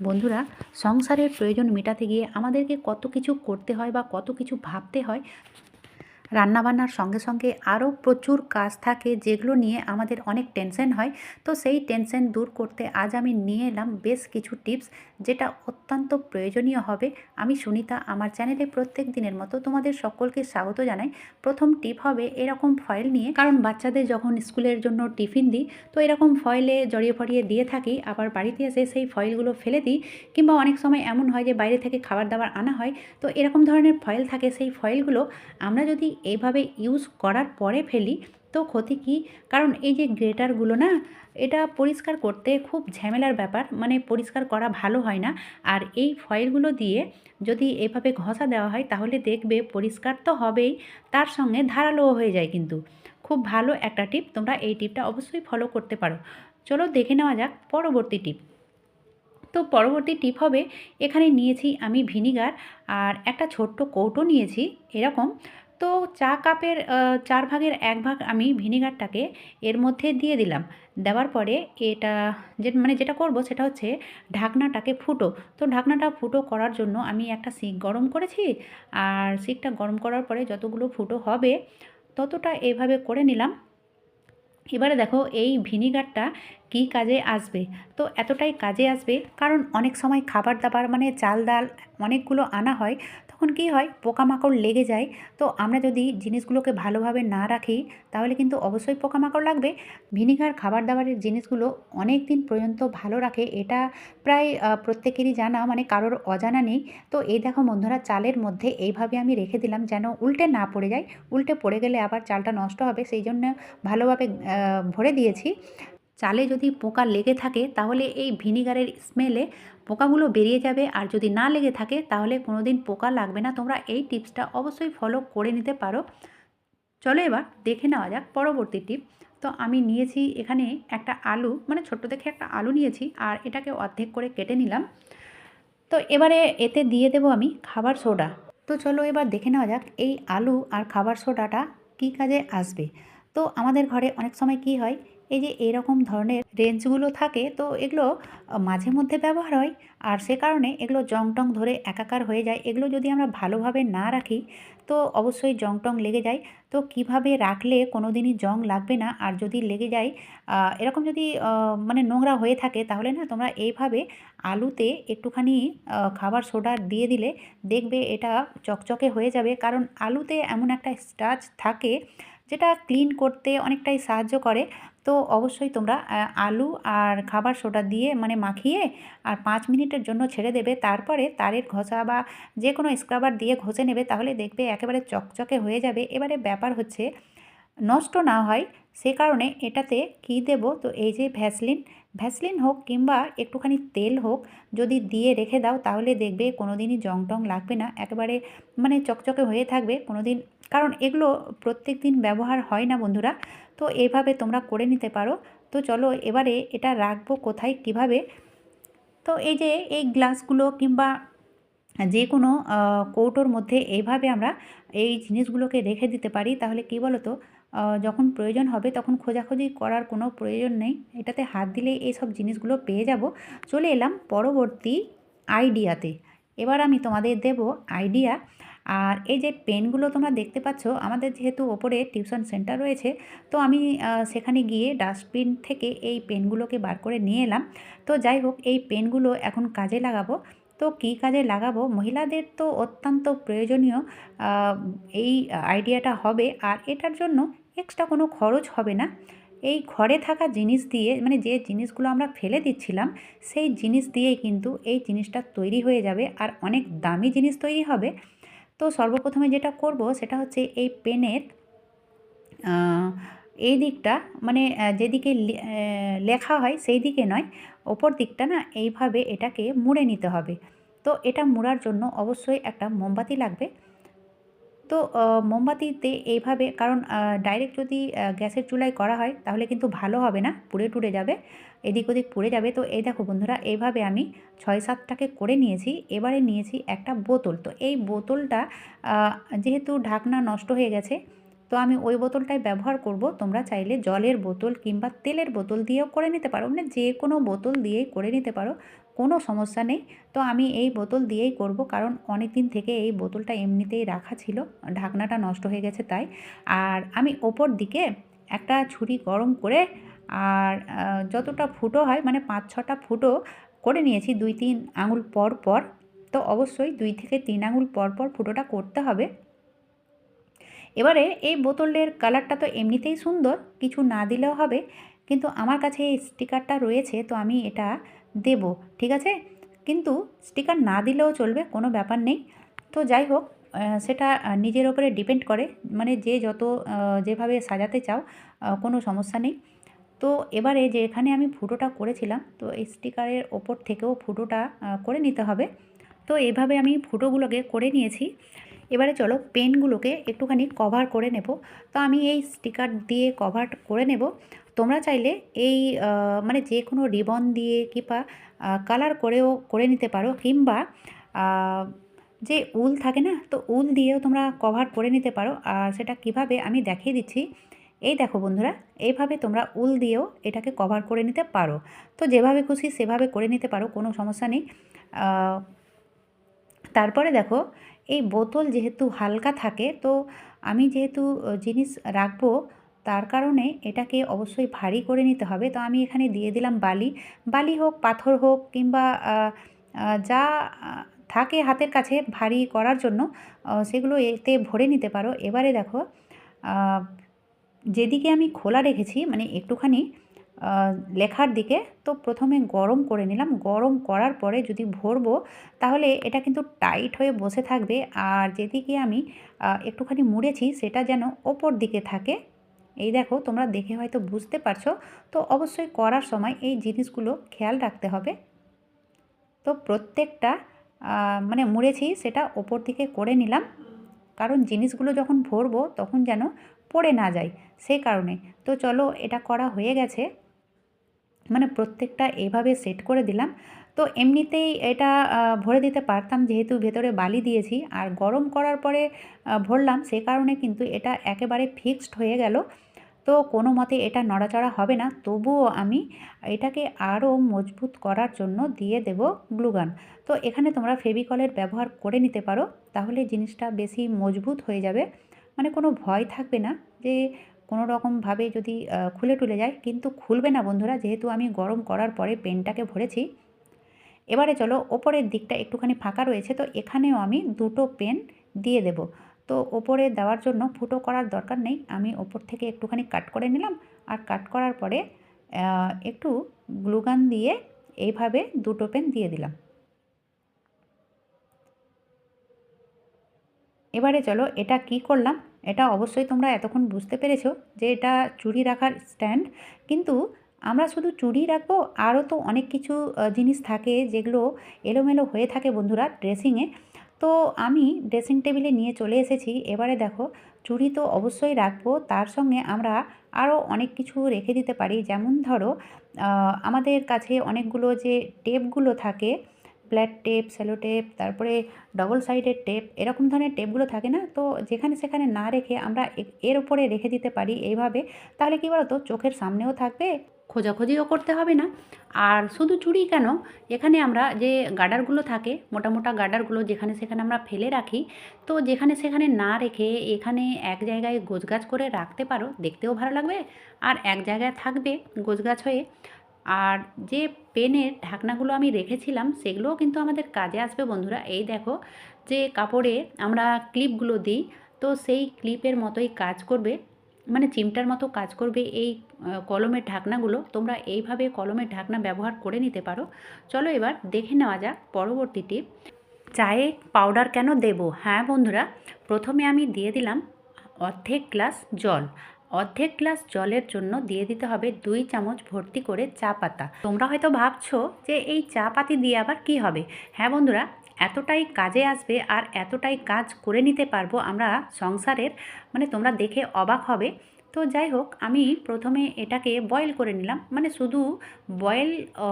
বন্ধুরা, সংসারের প্রয়োজন মেটাতে গিয়ে আমাদেরকে কত কিছু করতে হয় বা কত কিছু ভাবতে হয় রান্নাবান্নার সঙ্গে সঙ্গে আরও প্রচুর কাজ থাকে যেগুলো নিয়ে আমাদের অনেক টেনশন হয়। তো সেই টেনশন দূর করতে আজ আমি নিয়ে এলাম বেশ কিছু টিপস যেটা অত্যন্ত প্রয়োজনীয় হবে। আমি সুনিতা, আমার চ্যানেলে প্রত্যেক দিনের মতো তোমাদের সকলকে স্বাগত জানাই। প্রথম টিপ হবে এরকম ফয়েল নিয়ে। কারণ বাচ্চাদের যখন স্কুলের জন্য টিফিন দিই, তো এরকম ফয়েলে জড়িয়ে ফড়িয়ে দিয়ে থাকি, আবার বাড়িতে এসে সেই ফয়েলগুলো ফেলে দিই। কিংবা অনেক সময় এমন হয় যে বাইরে থেকে খাবার দাবার আনা হয়, তো এরকম ধরনের ফয়েল থাকে সেই ফয়েলগুলো আমরা যদি এইভাবে ইউজ করার পরে ফেলি, তো ক্ষতি কী? কারণ এই যে গ্রেটারগুলো না, এটা পরিষ্কার করতে খুব ঝামেলার ব্যাপার মানে পরিষ্কার করা ভালো হয় না। আর এই ফয়েলগুলো দিয়ে যদি এভাবে ঘষা দেওয়া হয়, তাহলে দেখবে পরিষ্কার তো হবেই, তার সঙ্গে ধারালোও হয়ে যায় কিন্তু। খুব ভালো একটা টিপ তোমরা এই টিপটা অবশ্যই ফলো করতে পারো। চলো দেখে নেওয়া যাক পরবর্তী টিপ তো পরবর্তী টিপ হবে, এখানে নিয়েছি আমি ভিনিগার আর একটা ছোট্ট কৌটো নিয়েছি, এরকম। তো চা কাপের চার ভাগের এক ভাগ আমি ভিনিগারটাকে এর মধ্যে দিয়ে দিলাম। দেওয়ার পরে এটা যে মানে যেটা করব সেটা হচ্ছে ঢাকনাটাকে ফুটো। তো ঢাকনাটা ফুটো করার জন্য আমি একটা সিক গরম করেছি আর সিকটা গরম করার পরে যতগুলো ফুটো হবে ততটা এভাবে করে নিলাম। এবারে দেখো এই ভিনিগারটা কী কাজে আসবে? তো এতটাই কাজে আসবে, কারণ অনেক সময় খাবার দাবার মানে চাল ডাল অনেকগুলো আনা হয়, তখন কি হয়, পোকামাকড় লেগে যায়। তো আমরা যদি জিনিসগুলোকে ভালোভাবে না রাখি, তাহলে কিন্তু অবশ্যই পোকামাকড় লাগবে। ভিনিগার খাবার দাবারের জিনিসগুলো অনেক দিন পর্যন্ত ভালো রাখে, এটা প্রায় প্রত্যেকেরই জানা মানে কারোর অজানা নেই। তো এই দেখো বন্ধুরা, চালের মধ্যে এইভাবে আমি রেখে দিলাম যেন উল্টে না পড়ে যায়। উল্টে পড়ে গেলে আবার চালটা নষ্ট হবে, সেই জন্য ভালোভাবে ভরে দিয়েছি। চালে যদি পোকা লেগে থাকে, তাহলে এই ভিনিগারের স্মেলে পোকাগুলো বেরিয়ে যাবে। আর যদি না লেগে থাকে, তাহলে কোনো দিন পোকা লাগবে না। তোমরা এই টিপসটা অবশ্যই ফলো করে নিতে পারো। চলো এবার দেখে নেওয়া যাক পরবর্তী টিপ। তো আমি নিয়েছি এখানে একটা আলু মানে ছোট্ট দেখে একটা আলু নিয়েছি, আর এটাকে অর্ধেক করে কেটে নিলাম। তো এবারে এতে দিয়ে দেবো আমি খাবার সোডা। তো চলো এবার দেখে নেওয়া যাক এই আলু আর খাবার সোডাটা কী কাজে আসবে। তো আমাদের ঘরে অনেক সময় কি হয় এই যে এরকম ধরনের রেঞ্জগুলো থাকে, তো এগুলো মাঝে মধ্যে ব্যবহার হয়। আর সে কারণে এগুলো জং টং ধরে একাকার হয়ে যায়। এগুলো যদি আমরা ভালোভাবে না রাখি, তো অবশ্যই জং টং লেগে যায়। তো কীভাবে রাখলে কোনো দিনই জং লাগবে না? আর যদি লেগে যায় এরকম যদি মানে নোংরা হয়ে থাকে, তাহলে না তোমরা এইভাবে আলুতে একটুখানি খাবার সোডা দিয়ে দিলে দেখবে এটা চকচকে হয়ে যাবে। কারণ আলুতে এমন একটা স্টাচ থাকে যেটা ক্লিন করতে অনেকটাই সাহায্য করে। তো অবশ্যই তোমরা আলু আর খাবার সোডা দিয়ে মানে মাখিয়ে আর পাঁচ মিনিটের জন্য ছেড়ে দেবে। তারপরে তারের ঘষা বা যে কোনো স্ক্রাবার দিয়ে ঘষে নেবে, তাহলে দেখবে একেবারে চকচকে হয়ে যাবে। এবারে ব্যাপার হচ্ছে, নষ্ট না হয়, সে কারণে এটাতে কি দেব? তো এই যে ভ্যাসলিন ভ্যাসলিন হোক কিংবা একটুখানি তেল হোক, যদি দিয়ে রেখে দাও, তাহলে দেখবে কোনো দিনই জং টং লাগবে না। একেবারে মানে চকচকে হয়ে থাকবে কোনো দিন কারণ এগুলো প্রত্যেক দিন ব্যবহার হয় না বন্ধুরা। তো এইভাবে তোমরা করে নিতে পারো। তো চলো এবারে এটা রাখব কোথায়, কীভাবে? তো এই যে এই গ্লাসগুলো কিংবা যে কোনো কৌটোর মধ্যে এইভাবে আমরা এই জিনিসগুলোকে রেখে দিতে পারি। তাহলে কী বলো তো যখন প্রয়োজন হবে তখন খোঁজাখুঁজি করার কোনো প্রয়োজন নেই। এটাতে হাত দিলে এই সব জিনিসগুলো পেয়ে যাব। চলে এলাম পরবর্তী আইডিয়াতে। এবার আমি তোমাদের দেব আইডিয়া আর এই যে পেনগুলো তোমরা দেখতে পাচ্ছ, আমাদের যেহেতু ওপরে টিউশন সেন্টার রয়েছে, তো আমি সেখানে গিয়ে ডাস্টবিন থেকে এই পেনগুলোকে বার করে নিয়ে এলাম। তো যাই হোক, এই পেনগুলো এখন কাজে লাগাবো। তো কী কাজে লাগাবো? মহিলাদের তো অত্যন্ত প্রয়োজনীয় এই আইডিয়াটা হবে। আর এটার জন্য এক্সট্রা কোনো খরচ হবে না। এই ঘরে থাকা জিনিস দিয়ে মানে যে জিনিসগুলো আমরা ফেলে দিচ্ছিলাম, সেই জিনিস দিয়েই কিন্তু এই জিনিসটা তৈরি হয়ে যাবে। আর অনেক দামি জিনিস তৈরি হবে। তো সর্বপ্রথমে যেটা করব সেটা হচ্ছে এই পেনের এই দিকটা মানে যেদিকে লেখা হয় সেই দিকে নয়, ওপর দিকটা না এইভাবে এটাকে মুড়ে নিতে হবে। তো এটা মুড়ার জন্য অবশ্যই একটা মোমবাতি লাগবে। তো মোমবাতিতে এইভাবে, কারণ ডাইরেক্ট যদি গ্যাসের চুলায় করা হয়, তাহলে কিন্তু ভালো হবে না, পুড়ে টুড়ে যাবে, এদিক ওদিক পুড়ে যাবে। তো এই দেখো বন্ধুরা, এইভাবে আমি ছয় সাতটাকে করে নিয়েছি, এবারে নিয়েছি একটা বোতল। তো এই বোতলটা যেহেতু ঢাকনা নষ্ট হয়ে গেছে, তো আমি ওই বোতলটাই ব্যবহার করব। তোমরা চাইলে জলের বোতল কিংবা তেলের বোতল দিয়েও করে নিতে পারো মানে যে কোনো বোতল দিয়েই করে নিতে পারো। কোনো সমস্যা নেই। তো আমি এই বোতল দিয়েই করব, কারণ অনেক দিন থেকে এই বোতলটা এমনিতেই রাখা ছিল, ঢাকনাটা নষ্ট হয়ে গেছে তাই। আর আমি ওপর দিকে একটা ছুরি গরম করে, আর যতটা ফুটো হয় মানে পাঁচ ছটা ফুটো করে নিয়েছি, দুই তিন আঙুল পর পর। তো অবশ্যই দুই থেকে তিন আঙুল পর পর ফুটোটা করতে হবে। এবারে এই বোতলের কালারটা তো এমনিতেই সুন্দর, কিছু না দিলেও হবে, কিন্তু আমার কাছে এই স্টিকারটা রয়েছে, তো আমি এটা দেব, ঠিক আছে? কিন্তু স্টিকার না দিলেও চলবে, কোনো ব্যাপার নেই। তো যাই হোক সেটা নিজের ওপরে ডিপেন্ড করে। মানে যে যত যেভাবে সাজাতে চাও কোনো সমস্যা নেই। তো এবারে যে এখানে আমি ফুটোটা করেছিলাম, তো এই স্টিকারের ওপর থেকেও ফুটোটা করে নিতে হবে। তো এভাবে আমি ফুটোগুলোকে করে নিয়েছি। এবারে চলো পেনগুলোকে একটুখানি কভার করে নেব। তো আমি এই স্টিকার দিয়ে কভার করে নেব। তোমরা চাইলে এই মানে যে কোনো রিবন দিয়ে কিংবা কালার করেও করে নিতে পারো। কিংবা যে উল থাকে না, তো উল দিয়েও তোমরা কভার করে নিতে পারো। আর সেটা কীভাবে আমি দেখিয়ে দিচ্ছি। এই দেখো বন্ধুরা এইভাবে তোমরা উল দিয়েও এটাকে কভার করে নিতে পারো। তো যেভাবে খুশি সেভাবে করে নিতে পারো, কোনো সমস্যা নেই। তারপরে দেখো এই বোতল যেহেতু হালকা থাকে, তো আমি যেহেতু জিনিস রাখব, তার কারণে এটাকে অবশ্যই ভারী করে নিতে হবে। তো আমি এখানে দিয়ে দিলাম বালি। বালি হোক, পাথর হোক, কিংবা যা থাকে হাতের কাছে ভারী করার জন্য সেগুলো এতে ভরে নিতে পারো। এবারে দেখো যেদিকে আমি খোলা রেখেছি মানে একটুখানি লেখার দিকে তো প্রথমে গরম করে নিলাম। গরম করার পরে যদি ভরবো, তাহলে এটা কিন্তু টাইট হয়ে বসে থাকবে। আর যেদিকে আমি একটুখানি মুড়েছি, সেটা যেন ওপর দিকে থাকে। এই দেখো, তোমরা দেখে হয়তো বুঝতে পারছ। তো অবশ্যই করার সময় এই জিনিসগুলো খেয়াল রাখতে হবে। তো প্রত্যেকটা মানে মুড়েছি, সেটা ওপর দিকে করে নিলাম। কারণ জিনিসগুলো যখন ভরবো, তখন যেন পড়ে না যায়। সেই কারণে। তো চলো, এটা করা হয়ে গেছে। মানে প্রত্যেকটা এভাবে সেট করে দিলাম। তো এমনিতেই এটা ভরে দিতে পারতাম যেহেতু ভেতরে বালি দিয়েছি। আর গরম করার পরে ভরলাম সে কারণে কিন্তু এটা একেবারে ফিক্সড হয়ে গেল। তো কোনো মতে এটা নড়াচড়া হবে না। তবুও আমি এটাকে আরও মজবুত করার জন্য দিয়ে দেব গ্লুগান। তো এখানে তোমরা ফেভিকলের ব্যবহার করে নিতে পারো। তাহলে জিনিসটা বেশি মজবুত হয়ে যাবে। মানে কোনো ভয় থাকবে না যে কোনো রকমভাবে যদি খুলে টুলে যায়, কিন্তু খুলবে না বন্ধুরা। যেহেতু আমি গরম করার পরে পেনটাকে ভরেছি। এবারে চলো, ওপরের দিকটা একটুখানি ফাঁকা রয়েছে, তো এখানেও আমি দুটো পেন দিয়ে দেব। তো ওপরে দেওয়ার জন্য ফুটো করার দরকার নেই। আমি ওপর থেকে একটুখানি কাট করে নিলাম। আর কাট করার পরে একটু গ্লুগান দিয়ে এইভাবে দুটো পেন দিয়ে দিলাম। এবারে চলো, এটা কি করলাম? এটা অবশ্যই তোমরা এতক্ষণ বুঝতে পেরেছ যে এটা চুড়ি রাখার স্ট্যান্ড কিন্তু আমরা শুধু চুড়ি রাখব, আরও তো অনেক কিছু জিনিস থাকে যেগুলো এলোমেলো হয়ে থাকে বন্ধুরা ড্রেসিংয়ে তো আমি ড্রেসিং টেবিলে নিয়ে চলে এসেছি। এবারে দেখো চুড়ি তো অবশ্যই রাখব, তার সঙ্গে আমরা আরও অনেক কিছু রেখে দিতে পারি। যেমন ধরো আমাদের কাছে অনেকগুলো যে টেপগুলো থাকে ফ্ল্যাট টেপ, সেলো টেপ, তারপরে ডবল সাইডের টেপ, এরকম ধরনের টেপগুলো থাকে না? তো যেখানে সেখানে না রেখে আমরা এর উপরে রেখে দিতে পারি এইভাবে, তাহলে কী বলতো? চোখের সামনেও থাকবে, খোঁজাখুঁজিও করতে হবে না। আর শুধু চুড়ি কেন? এখানে আমরা যে গার্ডারগুলো থাকে, মোটা মোটা গার্ডারগুলো যেখানে সেখানে আমরা ফেলে রাখি, তো যেখানে সেখানে না রেখে এখানে এক জায়গায় গোছগাছ করে রাখতে পারো, দেখতেও ভালো লাগবে। আর এক জায়গায় থাকবে গোছগাছ হয়ে আর যে পেনের ঢাকনাগুলো আমি রেখেছিলাম, সেগুলোও কিন্তু আমাদের কাজে আসবে বন্ধুরা। এই দেখো যে কাপড়ে আমরা ক্লিপগুলো দিই, তো সেই ক্লিপের মতোই কাজ করবে মানে চিমটার মতো কাজ করবে এই কলমের ঢাকনাগুলো। তোমরা এইভাবে কলমের ঢাকনা ব্যবহার করে নিতে পারো। চলো এবার দেখে নেওয়া যাক পরবর্তী টিপ চায়ে পাউডার কেন দেব? হ্যাঁ বন্ধুরা, প্রথমে আমি দিয়ে দিলাম অর্ধেক গ্লাস জল। অর্ধেক গ্লাস জলের জন্য দিয়ে দিতে হবে দুই চামচ ভর্তি করে চা পাতা। তোমরা হয়তো ভাবছ যে এই চা পাতি দিয়ে আবার কি হবে? হ্যাঁ বন্ধুরা, এতটাই কাজে আসবে আর এতটাই কাজ করে নিতে পারব আমরা সংসারের মানে তোমরা দেখে অবাক হবে। তো যাই হোক, আমি প্রথমে এটাকে বয়েল করে নিলাম। মানে শুধু বয়েল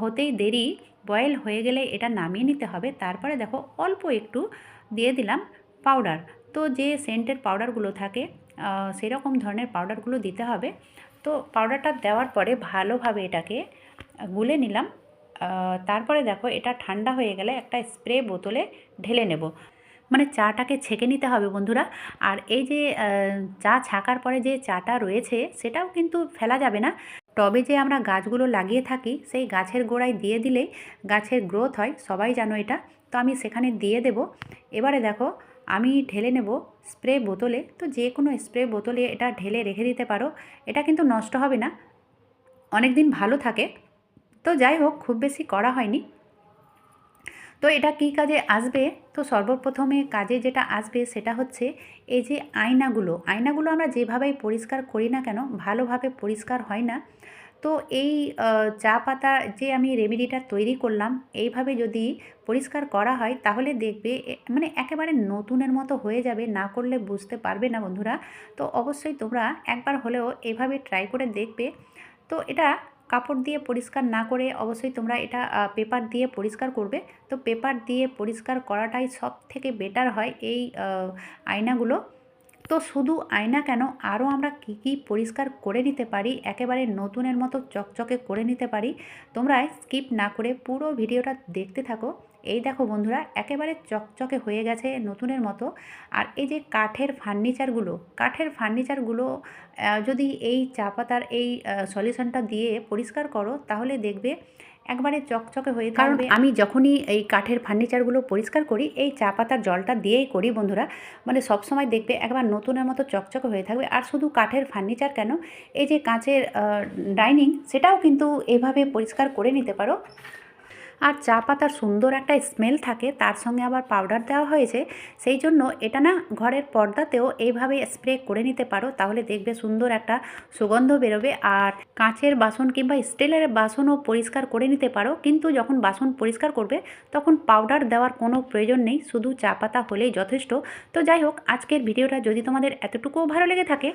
হতেই দেরি। বয়েল হয়ে গেলে এটা নামিয়ে নিতে হবে। তারপরে দেখো অল্প একটু দিয়ে দিলাম পাউডার তো যে সেন্টের পাউডারগুলো থাকে আহ, সেরকম ধরনের পাউডারগুলো দিতে হবে। তো পাউডারটা দেওয়ার পরে ভালোভাবে এটাকে গুলে নিলাম। তারপরে দেখো এটা ঠান্ডা হয়ে গেলে একটা স্প্রে বোতলে ঢেলে নেব। মানে চাটাকে ছেঁকে নিতে হবে বন্ধুরা। আর এই যে চা ছাকার পরে যে চাটা রয়েছে সেটাও কিন্তু ফেলা যাবে না। টবে যে আমরা গাছগুলো লাগিয়ে থাকি সেই গাছের গোড়ায় দিয়ে দিলেই গাছের গ্রোথ হয় সবাই জানো এটা। তো আমি সেখানে দিয়ে দেব। এবারে দেখো আমি ঢেলে নেব স্প্রে বোতলে। তো যে কোনো স্প্রে বোতলে এটা ঢেলে রেখে দিতে পারো। এটা কিন্তু নষ্ট হবে না। অনেক দিন ভালো থাকে। তো যাই হোক, খুব বেশি করা হয়নি। তো এটা কী কাজে আসবে? তো সর্বপ্রথমে কাজে যেটা আসবে সেটা হচ্ছে এই যে আয়নাগুলো। আয়নাগুলো আমরা যেভাবেই পরিষ্কার করি না কেন, ভালোভাবে পরিষ্কার হয় না। তো এই চা পাতা যে আমি রেমেডিটা তৈরি করলাম, এইভাবে যদি পরিষ্কার করা হয়, তাহলে দেখবে মানে একেবারে নতুনের মতো হয়ে যাবে, না করলে বুঝতে পারবে না বন্ধুরা। তো অবশ্যই তোমরা একবার হলেও এভাবে ট্রাই করে দেখবে। তো এটা কাপড় দিয়ে পরিষ্কার না করে অবশ্যই তোমরা এটা পেপার দিয়ে পরিষ্কার করবে। তো পেপার দিয়ে পরিষ্কার করাটাই সব থেকে বেটার হয় এই আয়নাগুলো। তো শুধু আয়না কেন আরও আমরা কী কী পরিষ্কার করে নিতে পারি, একেবারে নতুনের মতো চকচকে করে নিতে পারি, তোমরা স্কিপ না করে পুরো ভিডিওটা দেখতে থাকো। এই দেখো বন্ধুরা, একেবারে চকচকে হয়ে গেছে নতুনের মতো। আর এই যে কাঠের ফার্নিচারগুলো কাঠের ফার্নিচারগুলো যদি এই চা পাতার এই সলিউশনটা দিয়ে পরিষ্কার করো, তাহলে দেখবে একবারে চকচকে হয়ে কারণ আমি যখনই এই কাঠের ফার্নিচারগুলো পরিষ্কার করি এই চা পাতার জলটা দিয়েই করি বন্ধুরা। মানে সবসময় দেখবে একবার নতুনের মতো চকচকে হয়ে থাকবে। আর শুধু কাঠের ফার্নিচার কেন? এই যে কাঁচের ডাইনিং সেটাও কিন্তু এভাবে পরিষ্কার করে নিতে পারো। আর চা পাতার সুন্দর একটা স্মেল থাকে, তার সঙ্গে আবার পাউডার দেওয়া হয়েছে, সেই জন্য এটা না ঘরের পর্দাতেও এইভাবে স্প্রে করে নিতে পারো, তাহলে দেখবে সুন্দর একটা সুগন্ধ বেরোবে। আর কাঁচের বাসন কিংবা স্টিলের বাসনও পরিষ্কার করে নিতে পারো, কিন্তু যখন বাসন পরিষ্কার করবে, তখন পাউডার দেওয়ার কোনো প্রয়োজন নেই, শুধু চা পাতা হলেই যথেষ্ট। তো যাই হোক, আজকের ভিডিওটা যদি তোমাদের এতটুকুও ভালো লেগে থাকে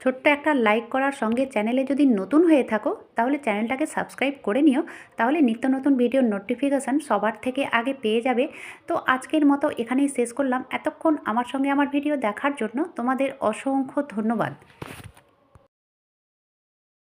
ছোট্ট একটা লাইক করার সঙ্গে চ্যানেলে যদি নতুন হয়ে থাকো, তাহলে চ্যানেলটাকে সাবস্ক্রাইব করে নিও। তাহলে নিত্য নতুন ভিডিওর নোটিফিকেশান সবার থেকে আগে পেয়ে যাবে। তো আজকের মতো এখানেই শেষ করলাম। এতক্ষণ আমার সঙ্গে আমার ভিডিও দেখার জন্য তোমাদের অসংখ্য ধন্যবাদ।